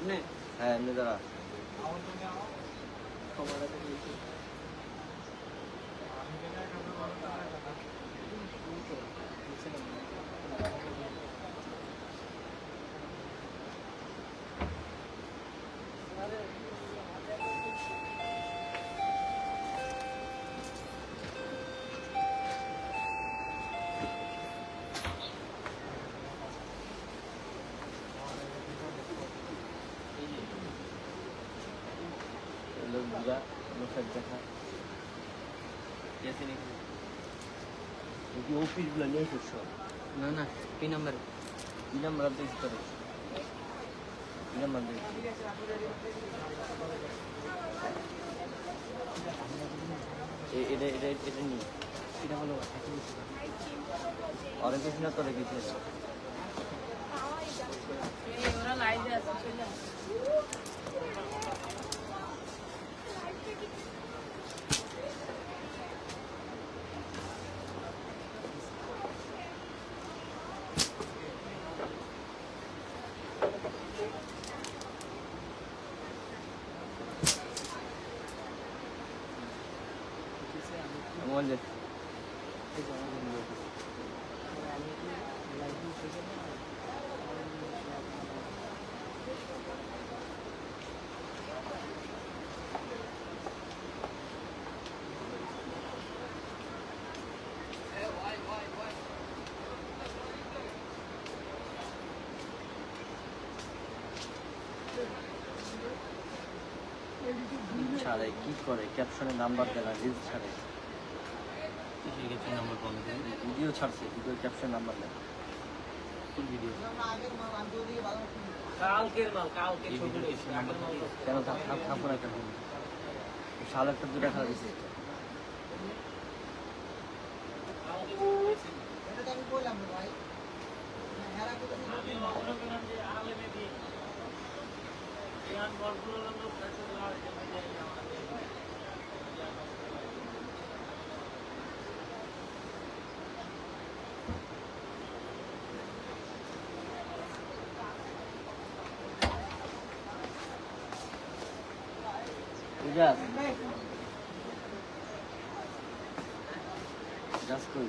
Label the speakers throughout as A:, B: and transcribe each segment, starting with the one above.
A: এমনি
B: হ্যাঁ এমনি দাঁড়া। দেখি অফিসগুলো নিয়ে এসে সব
A: না না কি নাম্বার
B: কি নাম্বার দিয়েছি তোর কি নাম্বার দিয়েছি এ- এটা এটা এটা নিয়ে
A: এটা হলো
B: অনেক কিছু না তোরে কিছু
C: ওরা লাইভে আছে চলে
B: ছাড়ে কি করে ক্যাপশনে নাম্বার দেয় না রিলস ছাড়ে। ভিডিও ছাড়ছে ভিডিও ক্যাপশন নাম্বার দেয়
A: কোন
B: থাকব না সাল একটা দুটা খেলা দিচ্ছে
D: কালকে ছবি রয়েছে। আমি করলাম যে আলে মেবি ইয়ান বলগুলো লোক কাছে আর কেমন যায় না আমাদের
B: বুঝা জাস্ট কই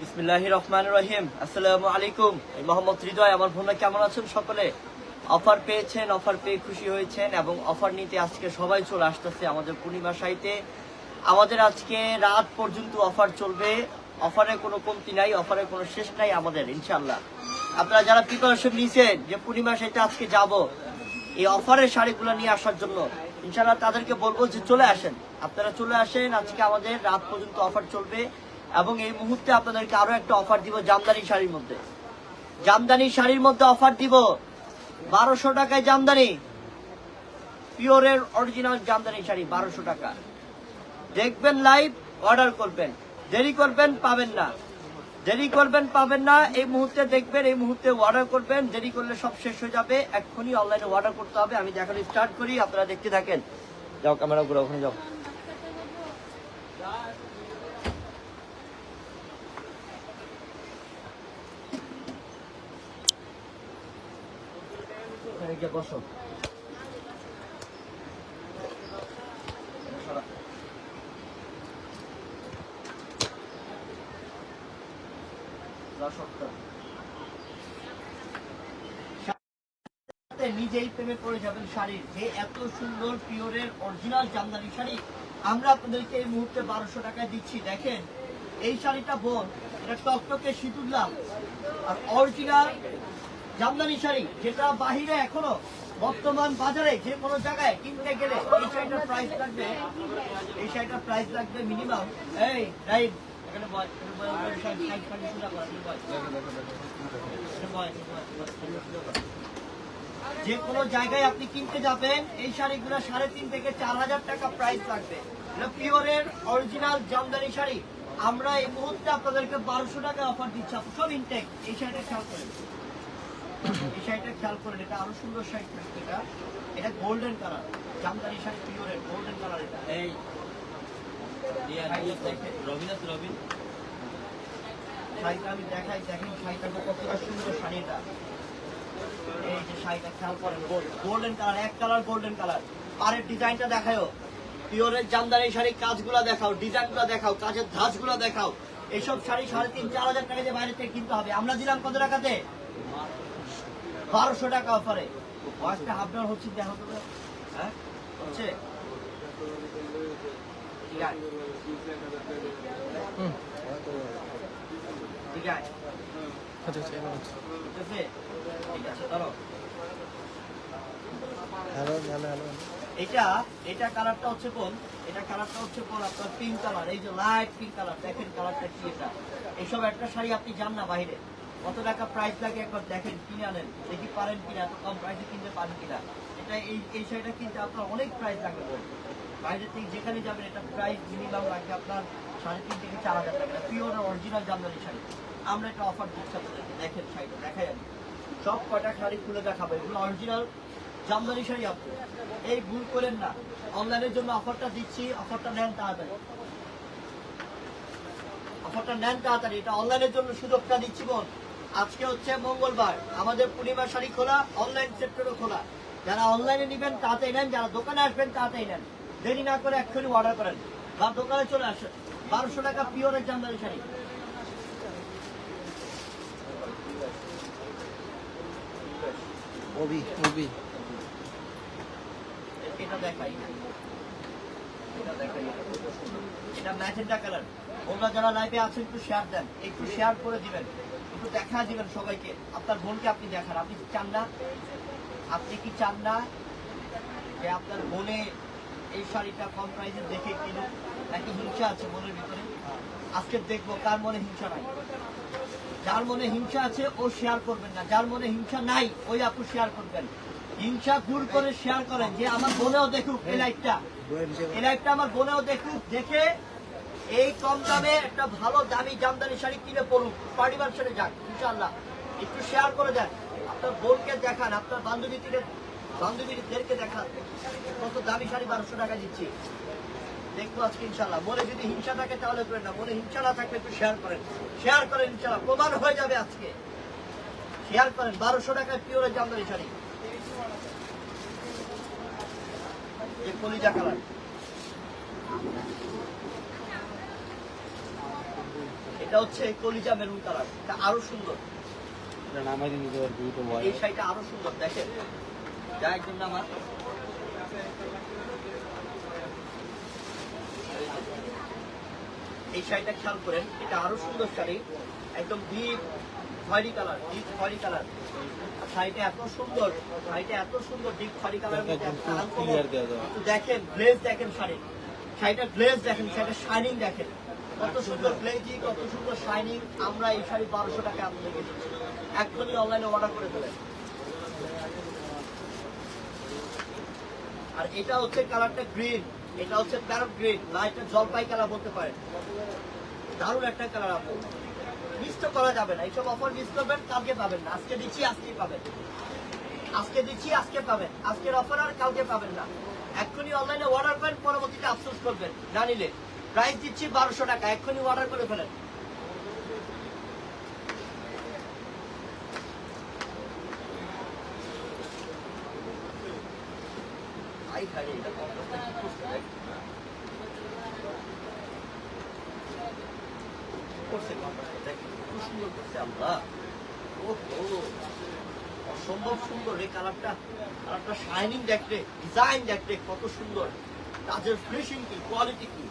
B: বিসমিল্লাহির রহমান রহিম আসসালামু আলাইকুম মোহাম্মদ হৃদয়, আমার বোনরা কেমন আছেন সকলে? অফার পেয়েছেন, অফার পেয়ে খুশি হয়েছেন এবং অফার নিতে আজকে সবাই চলে আসতেছে আমাদের পূর্ণিমা সাইতে আমাদের আজকে রাত পর্যন্ত অফার চলবে। অফারে কোনো কমতি নাই অফারে কোনো শেষ নাই আমাদের ইনশাল্লাহ আপনারা যারা প্রিপারেশন নিয়েছেন যে পূর্ণিমা সাইতে আজকে যাব, এই অফারের শাড়িগুলো নিয়ে আসার জন্য ইনশাল্লাহ তাদেরকে বলব যে চলে আসেন। আপনারা চলে আসেন, আজকে আমাদের রাত পর্যন্ত অফার চলবে এবং এই মুহূর্তে আপনাদেরকে আরও একটা অফার দিব জামদানি শাড়ির মধ্যে। জামদানি শাড়ির মধ্যে অফার দিব বারোশো টাকায় জামদানি। পিওরের অরিজিনাল জামদানি শাড়ি বারোশো টাকা। দেখবেন লাইভ, অর্ডার করবেন। দেরি করবেন, পাবেন না। দেরি করবেন, পাবেন না। এই মুহূর্তে দেখবেন, এই মুহূর্তে অর্ডার করবেন। দেরি করলে সব শেষ হয়ে যাবে। এক্ষুনি অনলাইনে অর্ডার করতে হবে। আমি দেখানো স্টার্ট করি, আপনারা দেখতে থাকেন। যাও ক্যামেরা করে ওখানে যাও। বসো সাথে পড়ে যাবেন শাড়ির যে এত সুন্দর পিওরের অরিজিনাল জামদানি শাড়ি আমরা আপনাদেরকে এই মুহূর্তে বারোশো টাকায় দিচ্ছি দেখেন এই শাড়িটা বোন এটা টকটকে সিঁদুরলাম আর অরিজিনাল জামদানি শাড়ি যেটা বাহিরে এখনও বর্তমান বাজারে যে কোনো জায়গায় কিনতে গেলে এই শাড়িটার প্রাইস লাগবে এই শাড়িটার প্রাইস লাগবে মিনিমাম এই রাইট এখানে শাড়ি, শাড়ি, শাড়ি। যে কোনো জায়গায় আপনি কিনতে যাবেন এই শাড়িগুলো সাড়ে তিন থেকে চার হাজার টাকা প্রাইস লাগবে। এটা পিওরের অরিজিনাল জামদানি শাড়ি। আমরা এই মুহূর্তে আপনাদেরকে বারোশো টাকা অফার দিচ্ছি। আপনি সব ইনটেক এই শাড়িটা খেয়াল করেন। এই শাড়িটা খেয়াল করেন। এটা আরও সুন্দর শাড়ি থাকবে এটা। এটা গোল্ডেন কালার জামদানি শাড়ি পিওরের গোল্ডেন কালার এটা।
A: এই রবিন আছে রবিন?
B: শাড়িটা আমি দেখাই দেখেন শাড়িটা কতটা সুন্দর শাড়িটা এই যে শাড়িটা খেয়াল করেন গোল্ডেন কালার এক কালার গোল্ডেন কালার পাড়ের ডিজাইনটা দেখাও পিওরের জামদানি শাড়ি কাজগুলো দেখাও ডিজাইনগুলো দেখাও কাজের ধাঁচগুলো দেখাও। এইসব শাড়ি সাড়ে তিন চার হাজার টাকা দিয়ে বাইরে থেকে কিনতে হবে। আমরা দিলাম কত টাকাতে? বারোশো টাকা অফারে বয়সটা ডাউন হচ্ছে দেখো তো হ্যাঁ? হচ্ছে? ঠিক আছে ঠিক আছে এটা এটা এটা এই এটা? এটা শাড়িটা কিনতে আপনার অনেক প্রাইস লাগবে বাইরে থেকে যেখানে যাবেন এটা প্রাইস মিনিমাম লাগবে আপনার সাড়ে তিন থেকে চার হাজার টাকা। Pure original jamdani sari. আমরা একটা অফার দিচ্ছি দেখেন শাড়িটা, দেখাই আমি। সব কয়টা শাড়ি খুলে দেখাবো, এগুলো অরিজিনাল জামদানি শাড়ি আপনি। এই ভুল করেন না। অনলাইনের জন্য অফারটা দিচ্ছি অফারটা নেন তাড়াতাড়ি। অফারটা নেন তাড়াতাড়ি, এটা অনলাইনের জন্য সুযোগটা দিচ্ছি বোন আজকে হচ্ছে মঙ্গলবার, আমাদের পূর্ণিমা শাড়ি খোলা অনলাইন সেক্টরও খোলা। যারা অনলাইনে নেবেন, তাড়াতাড়ি নেন, যারা দোকানে আসবেন, তাড়াতাড়ি নেন। দেরি না করে এক্ষুনি অর্ডার করেন। বা দোকানে চলে আসেন। বারোশো টাকা পিওরের জামদানি শাড়ি।
A: ওবি ওবি
B: এটা দেখাই। এটা কালার যারা আছেন, একটু শেয়ার দেন। একটু শেয়ার করে দিবেন। সবাইকে। আপনার বোনকে আপনি দেখান। আপনি কি চান না? আপনি কি চান না যে আপনার বোনে এই শাড়িটা কম প্রাইসে দেখে কিনুক? নাকি হিংসা আছে মনের ভিতরে? আজকে দেখব, কার মনে হিংসা নাই? যার মনে হিংসা আছে, ও শেয়ার করবেন না। যার মনে হিংসা নাই, ওই আপু শেয়ার করবেন। হিংসা দূর করে শেয়ার করেন। যে আমার বোনেও দেখুক, এই লাইটটা এই লাইটটা আমার বোনেও দেখুক, দেখে এই কম দামে একটা ভালো দামি জামদানি শাড়ি কিনে পড়ুক পরিবার সাথে যাক ইনশাল্লাহ একটু শেয়ার করে দেন। আপনার বোনকে দেখান, আপনার বান্ধবী বান্ধবীদের, বান্ধবীদেরকে দেখান। কত দামি শাড়ি বারোশো টাকা দিচ্ছি। দেখব আজকে ইনশাল্লাহ মনে যদি হিংসা থাকে তাহলে করেন না মনে হিংসা না থাকলে একটু শেয়ার করেন। শেয়ার করেন ইনশাল্লাহ প্রমাণ হয়ে যাবে আজকে। শেয়ার করেন বারোশো টাকায় পিওরের জামদানি শাড়ি। এই কলিজা কালার এটা হচ্ছে কলিজা মেরুন কালার এটা আরও সুন্দর। এই শাড়িটা আরও সুন্দর দেখেন। যা একদম নামা এই শাড়িটা খেয়াল করেন এটা আরও সুন্দর শাড়ি একদম ডিপ খয়েরি কালার ডিপ খয়েরি কালার শাড়িটা এত সুন্দর শাড়িটা এত সুন্দর ডিপ খয়েরি কালার দেখেন গ্লেজ দেখেন শাড়ির শাড়িটা গ্লেজ দেখেন শাড়িটা শাইনিং দেখেন। কত সুন্দর গ্লেজি কত সুন্দর শাইনিং আমরা এই শাড়ি বারোশো টাকা আপনাদেরকে দিচ্ছি এখনই অনলাইনে অর্ডার করে ফেলেন। আর এটা হচ্ছে কালারটা গ্রিন এটা হচ্ছে প্যারট গ্রিন লাইটটা জলপাই কালার বলতে পারেন। দারুণ একটা কালার আপু। মিস তো করা যাবে না এইসব অফার মিস করবেন কালকে পাবেন না। আজকে দিচ্ছি আজকেই পাবেন। আজকে দিচ্ছি আজকে পাবেন। আজকের অফার আর কালকে পাবেন না। এক্ষুনি অনলাইনে অর্ডার করেন পরবর্তীতে আফসোস করবেন। না নিলে। প্রাইস দিচ্ছি বারোশো টাকা এক্ষুনি অর্ডার করে ফেলেন। হায় রে, এটা কম্পাসটা কি করছে দেখ। করছে কম্পাসটা, দেখ, কত আল্লাহ। অসম্ভব সুন্দর এই কালারটা। কালারটা শাইনিং দেখতে ডিজাইন দেখতে কত সুন্দর। কাজের ফিনিশিং কি কোয়ালিটি কি?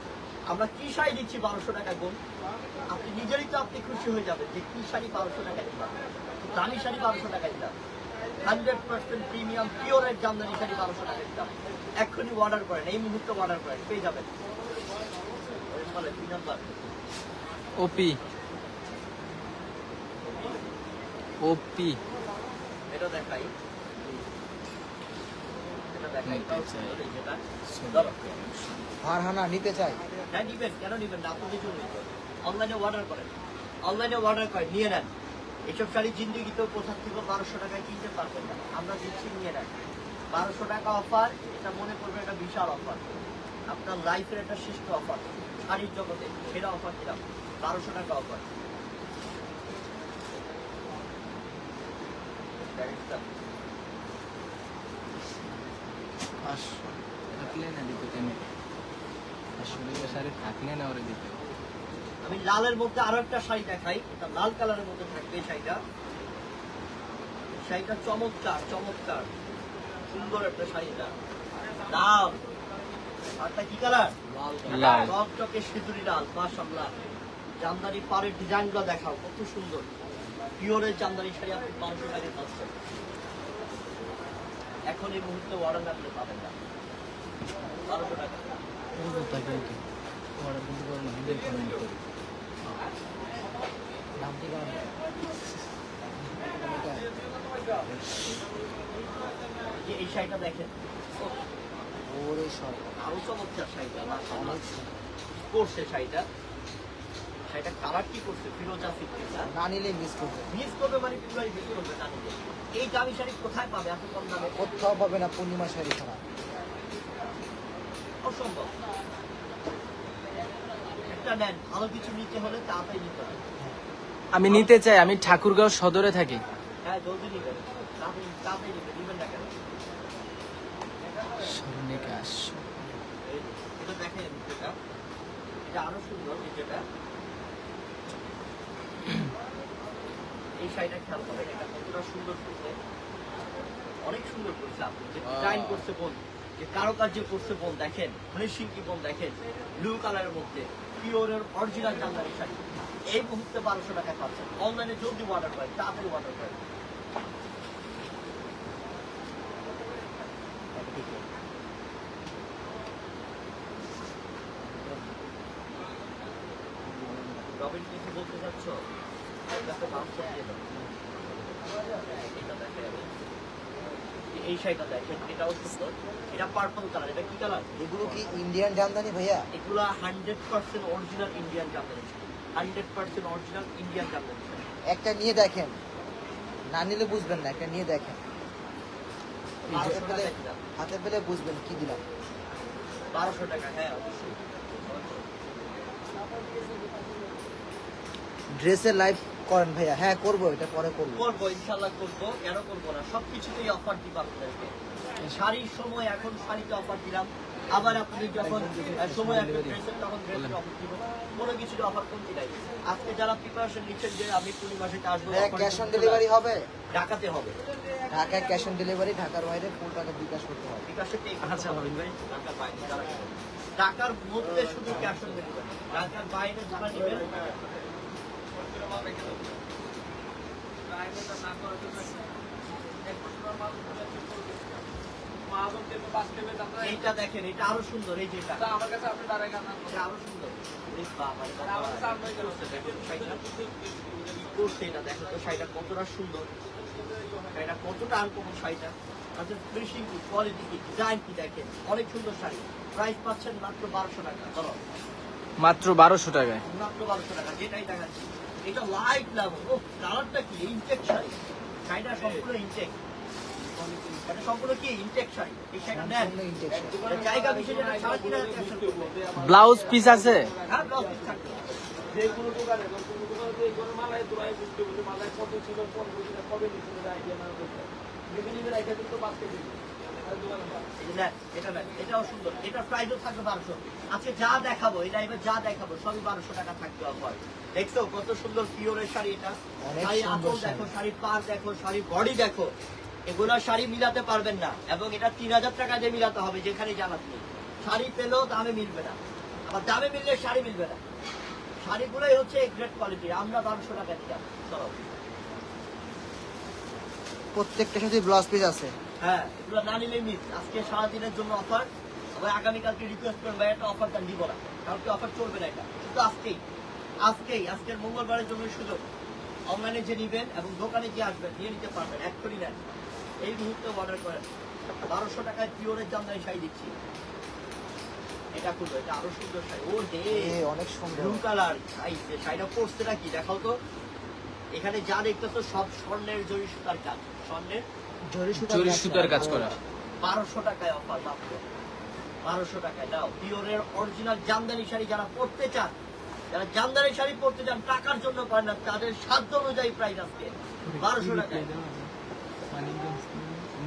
B: আমরা কি শাড়ি দিচ্ছি বারোশো টাকা গুণ আপনি নিজেরই তো আপনি খুশি হয়ে যাবেন যে কি শাড়ি বারোশো টাকা দিলাম। দামি শাড়ি বারোশো টাকা দিলাম। হান্ড্রেড পার্সেন্ট প্রিমিয়াম পিওর পিওরের জামদানি শাড়ি বারোশো টাকা দিলাম। এক্ষুনি অর্ডার করেন, এই মুহূর্তে অর্ডার করেন, পেয়ে যাবেন।
A: ওপি। ওপি
B: এটা দেখাই।
A: ফারহানা নিতে চাই।
B: হ্যাঁ নিবেন। কেন নিবেন না? আপনাদের জন্য অনলাইনে অর্ডার করেন। অনলাইনে অর্ডার করেন নিয়ে নেন। এসব শাড়ি জিন্দিগিতেও কোথা থেকে বারোশো টাকায় কিনতে পারবেন না। আমরা দিচ্ছি নিয়ে নেন। বারোশো টাকা অফার এটা মনে করবেন একটা বিশাল অফার আপনার লাইফের একটা শ্রেষ্ঠ অফার শাড়ির জগতে সেরা অফার দিলাম বারোশো টাকা অফার
A: পাঁচশো থাকলে না দিতে কেন পাঁচশো টাকা শাড়ি থাকলে না ওরে দিতে
B: আমি লালের মধ্যে আরও একটা শাড়ি দেখাই। এটা লাল কালারের মধ্যে থাকবে শাড়িটা। শাড়িটা চমৎকার চমৎকার। সুন্দর একটা শাড়িটা লাল। আরটা কি কালার?
A: লাল।
B: টকটকে সিঁদুরি লাল মাশাআল্লাহ। জামদানি পাড়ের ডিজাইনগুলো দেখাও কত সুন্দর। পিওরের জামদানি শাড়ি আপনি পাঁচশো টাকায় পাচ্ছেন। এখন এই মুহূর্তে অর্ডার না দিলে পাবেন না। বারোশো টাকা। এই শাড়িটা দেখেন।
A: ওরে সব।
B: আরও চমৎকার শাড়িটা মাশাআল্লাহ।
A: অনেক সুন্দর।
B: করছে শাড়িটা। শাড়িটা কালার কি করছে? ফিরোজা ফিফটিটা
A: না নিলে মিস করবে।
B: মিস করবে মানে পুরাই মিস করবে জানিয়ে এই দামি শাড়ি কোথায় পাবে? এত কম দামে?
A: কোথাও পাবে না পূর্ণিমা শাড়ি ছাড়া।
B: অসম্ভব। একটা নেন ভালো কিছু নিতে হলে তাড়াতাড়ি নিতে হবে।
A: আমি নিতে চাই আমি ঠাকুরগাঁও সদরে থাকি।
B: হ্যাঁ জলদি নিবেন। তাড়াতাড়ি তাড়াতাড়ি নিবেন নিবেন না কেন? এটা দেখেন যেটা এটা আরও সুন্দর যেটা এই শাড়িটা খেয়াল করেন এটা কতটা সুন্দর করছে। অনেক সুন্দর করছে আপনি যে ডিজাইন করছে বোন যে কারুকার্য করছে বোন দেখেন ফিনিশিং কি বোন দেখেন ব্লু কালারের মধ্যে পিওরের অরিজিনাল জামদানি শাড়ি। এই মুহূর্তে বারোশো টাকা পাচ্ছেন। অনলাইনে জলদি অর্ডার করেন তাড়াতাড়ি অর্ডার করেন। রবিন কিছু বলতে চাচ্ছ? এই শাড়িটা দেখেন এটাও সুন্দর। এটা পার্পল কালার এটা কি কালার
A: এগুলো কি ইন্ডিয়ান জামদানি ভাইয়া?
B: এগুলা hundred percent original Indian jamdani hundred percent original Indian jamdani
A: একটা নিয়ে দেখেন। না নিলে বুঝবেন না একটা নিয়ে দেখেন। হাতে পেলে হাতে পেলে বুঝবেন কি দিলাম।
B: বারোশো টাকা হ্যাঁ অবশ্যই।
A: ড্রেসের লাইভ করেন ভাইয়া। হ্যাঁ করব এটা পরে করব।
B: করব ইনশাল্লাহ করব কেন করব না? সবকিছুতেই অফার দিব আপনাদেরকে। শাড়ির সময় এখন শাড়িতে অফার দিলাম। আবার আপনি যখন সময় ড্রেসের তখন ড্রেসের অফার দিব। কোনো কিছুতে অফার কমতি নাই। আজকে যারা প্রিপারেশন নিচ্ছেন যে আমি কুড়ি মাসে আসব
A: ক্যাশ অন ডেলিভারি হবে।
B: ঢাকাতে হবে।
A: ঢাকায় ক্যাশ অন ডেলিভারি ঢাকার বাইরে ফুল টাকা বিকাশ করতে হবে।
B: বিকাশে করতে হবে। ঢাকার বাইরে যারা ঢাকার মধ্যে শুধু ক্যাশ অন ডেলিভারি ঢাকার বাইরে যারা নেবেন এইটা দেখেন এটা। আরও সুন্দর। এই যেটা শাড়িটা। দেখো তো শাড়িটা কতটা সুন্দর। শাড়িটা কতটা আনকমন শাড়িটা। আচ্ছা ফিনিশিং কি? কোয়ালিটি কি? ডিজাইন কি দেখেন? অনেক সুন্দর শাড়ি। প্রাইস পাচ্ছেন মাত্র বারোশো টাকা। চলো।
A: মাত্র বারোশো টাকায়।
B: মাত্র বারোশো টাকা যেটাই দেখাচ্ছি। এটা লাইট লাভ ও কালারটা কি? ইনটেক শাড়ি। শাড়িটা সম্পূর্ণ ইনটেক
A: ব্লাউজ পিস আছে?
B: হ্যাঁ ব্লাউজ পিস থাকবে।
D: যে কোনো দোকানে কোনো দোকানে যে কোনো মালায় তোরাই বুঝতে বুঝতে মালায় কত ছিল কবে
B: শাড়ি মিলাতে পারবেন না এবং এটা তিন হাজার টাকা দিয়ে মিলাতে হবে যেখানে শাড়ি পেলেও দামে মিলবে না আবার দামে মিললে শাড়ি মিলবে না শাড়িগুলোই হচ্ছে গ্রেট কোয়ালিটি আমরা বারোশো টাকা দিলাম চলো
A: প্রত্যেকটার সাথে ব্লাউজ পিস আছে।
B: হ্যাঁ এগুলো না নিলে মিস। আজকে সারাদিনের জন্য অফার আবার আগামীকালকে রিকোয়েস্ট করবেন ভাই একটা অফারটা দিব না। কালকে অফার চলবে না এটা। শুধু আজকেই। আজকেই আজকের মঙ্গলবারের জন্য সুযোগ। অনলাইনে যে নিবেন এবং দোকানে যে আসবেন নিয়ে নিতে পারবেন এক করে নেন। এই মুহূর্তে অর্ডার করেন। বারোশো টাকায় পিওরের জামদানি শাড়ি দিচ্ছি। এটা খুলবে এটা আরও সুন্দর শাড়ি। ও হে
A: অনেক সুন্দর।
B: ব্লু কালার শাড়িটা পরছে নাকি দেখাও তো। এখানে যা দেখতেছো সব স্বর্ণের জরি সুতার কাজ। স্বর্ণের
A: জরি
E: সুতার কাজ করা।
B: বারোশো টাকায় অফার মাত্র বারোশো টাকায় দাও। পিওরের অরিজিনাল জামদানি শাড়ি যারা পরতে চান যারা জামদানি শাড়ি পরতে চান টাকার জন্য পারেন না তাদের সাধ্য অনুযায়ী প্রাইস আজকে বারোশো টাকায়।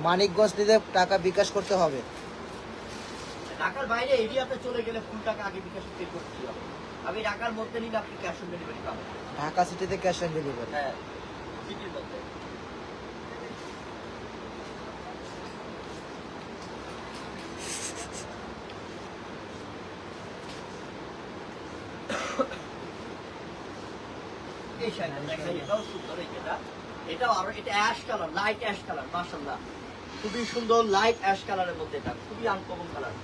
A: মানিকগঞ্জ নিতে টাকা বিকাশ করতে হবে।
B: ঢাকার বাইরে এরিয়াতে চলে গেলে ফুল টাকা আগে বিকাশ করতে হবে। আমি ঢাকার মধ্যে নিলে আপনি ক্যাশ অন ডেলিভারি পাবেন।
A: ঢাকা সিটিতে ক্যাশ অন ডেলিভারি
B: হ্যাঁ সিটির মধ্যে। শাড়িটা দেখা এটাও সুন্দর এই এটাও আরও এটা ash colour light ash colour খুবই সুন্দর লাইট অ্যাশ কালারের মধ্যে এটা খুবই আনকমন কালার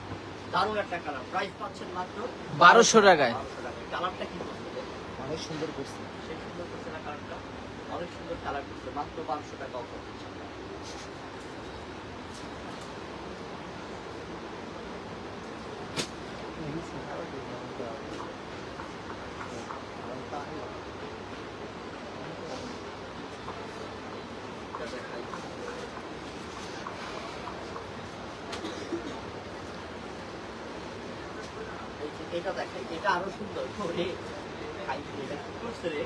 B: দারুণ একটা কালার প্রাইস পাচ্ছেন মাত্র
E: বারোশো টাকায়।
B: কালারটা কি করছে
A: অনেক সুন্দর করছে।
B: সেই সুন্দর করছে না কালারটা অনেক সুন্দর কালার করছে মাত্র বারোশো টাকা অফার দিচ্ছে। এটা দেখাই। এই যে এটা দেখাই এটা আরও সুন্দর করে খাই এটা কি করছে রে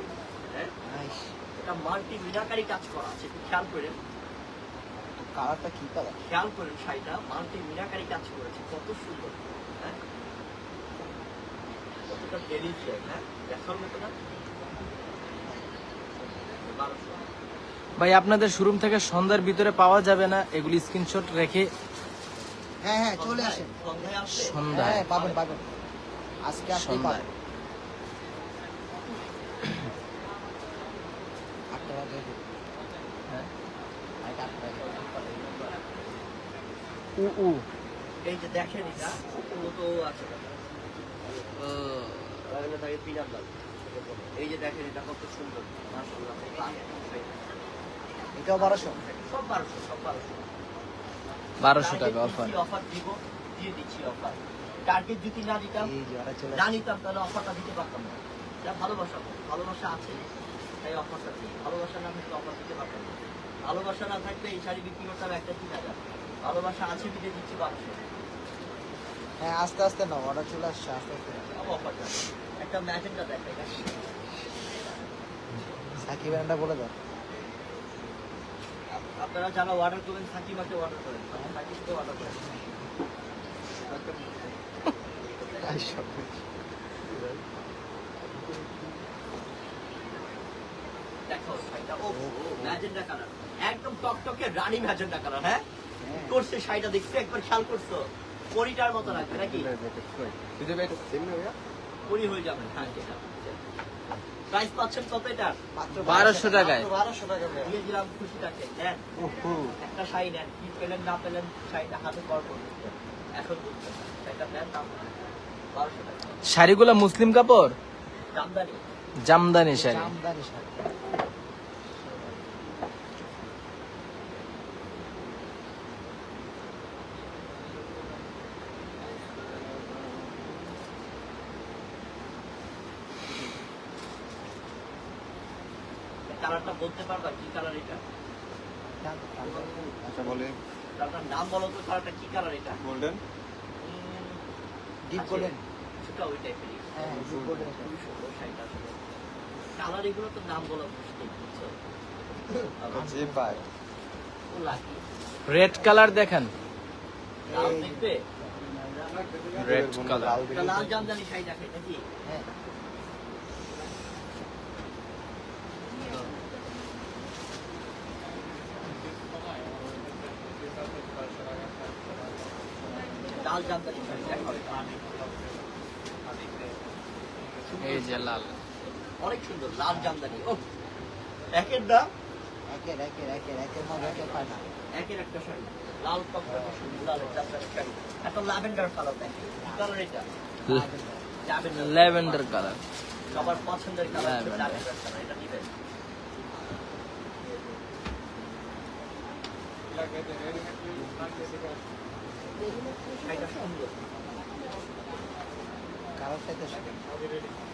B: হ্যাঁ এটা মাল্টি মিনাকারি কাজ করা আছে খেয়াল করেন
A: কালারটা কি কালার
B: খেয়াল করেন শাড়িটা মাল্টি মিনাকারি কাজ করেছে কত সুন্দর হ্যাঁ কতটা ডেলিশিয়াস হ্যাঁ দেখার মতো না
E: ভাই আপনাদের শোরুম থেকে সন্ধ্যার ভিতরে পাওয়া যাবে না। এগুলি স্ক্রিনশট রেখে
A: হ্যাঁ হ্যাঁ চলে আসেন।
B: আসলে
E: সন্ধ্যায়।
A: হ্যাঁ পাবেন পাবেন। আজকে
E: সন্ধ্যায়
A: পাবেন আটটা বাজে।
E: হ্যাঁ। উ উ।
B: এই যে দেখেন এটা ও তো আছে। তাহলে তাকে পিনার দাও এই যে দেখেন এটা কত সুন্দর। মাশাআল্লাহ
A: এটাও বারোশো?
B: সব বারোশো সব বারোশো।
E: বারোশো টাকা অফার
B: অফার দিব দিয়ে দিচ্ছি অফার টার্গেট যদি না দিতাম না নিতাম তাহলে অফারটা দিতে পারতাম না। এটা ভালোবাসা ভালোবাসা আছে তাই অফারটা দিই। ভালোবাসা না থাকলে অফার দিতে পারতাম না। ভালোবাসা না থাকলে এই শাড়ি বিক্রি করতাম একটা তিন হাজার। ভালোবাসা আছে বিদে দিচ্ছি বারোশো।
A: হ্যাঁ আস্তে আস্তে নাও অর্ডার চলে আসছে আস্তে আস্তে
B: অফারটা একটা ম্যাজেন্টা দেখাই
A: সাকিব ব্যান্ডটা বলে দাও।
B: আপনারা যারা অর্ডার করবেন সাকিমাকে অর্ডার করেন। সাকিমকে অর্ডার করেন দেখো শাড়িটা ও ম্যাজেন্টা কালার একদম টকটকে রানী ম্যাজেন্টা কালার হ্যাঁ? করছে শাড়িটা দেখছ একবার খেয়াল করছ? পরিটার মতো লাগবে নাকি? পরি হয়ে যাবেন হ্যাঁ প্রাইস পাচ্ছেন কত এটা?
E: বারোশো টাকায়।
A: বারোশো টাকা
B: দিয়ে দিলাম খুশিটাকে নেন একটা শাড়ি নেন কি পেলেন না পেলেন শাড়িটা হাতে কর এখন নেন
E: শাড়িগুলো মুসলিম কাপড়?
B: জামদানি।
E: জামদানি শাড়ি।
A: শাড়ি।
B: কালারটা বলতে পারবা কি কালার এটা?
F: আচ্ছা বলে
B: কালারটার নাম বলো তো কালারটা কি কালার এটা?
F: গোল্ডেন।
A: ডিপ গোল্ডেন
B: কিছুটা ওই টাইপেরই
A: হ্যাঁ ডিপ গোল্ডেন
B: খুবই সুন্দর শাড়িটা আসলে। কালার এগুলো তো নাম বলা মুশকিল বুঝছ?
F: পাই
B: ও লাকি
E: রেড কালার দেখেন।
B: লাল দেখবে?
E: রেড কালার
B: লাল জামদানি শাড়ি দেখে নাকি?
A: হ্যাঁ।
B: লাল জামদানি শাড়ি দেখো
E: এই যে লাল।
B: অনেক সুন্দর লাল জামদানি। ও একের দাম
A: একের একের একের একের মধ্যে একের পায় না
B: একের একটা শাড়ি। লাল টকটকে সুন্দর লাল জামদানি শাড়ি। একটা ল্যাভেন্ডার কালার দেখে। কি কালার এটা? Lavender
E: lavender colour.
B: সবার পছন্দের কালার. ল্যাভেন্ডার। কালার এটা নিবেন।
A: কালারটাই তো সুন্দর।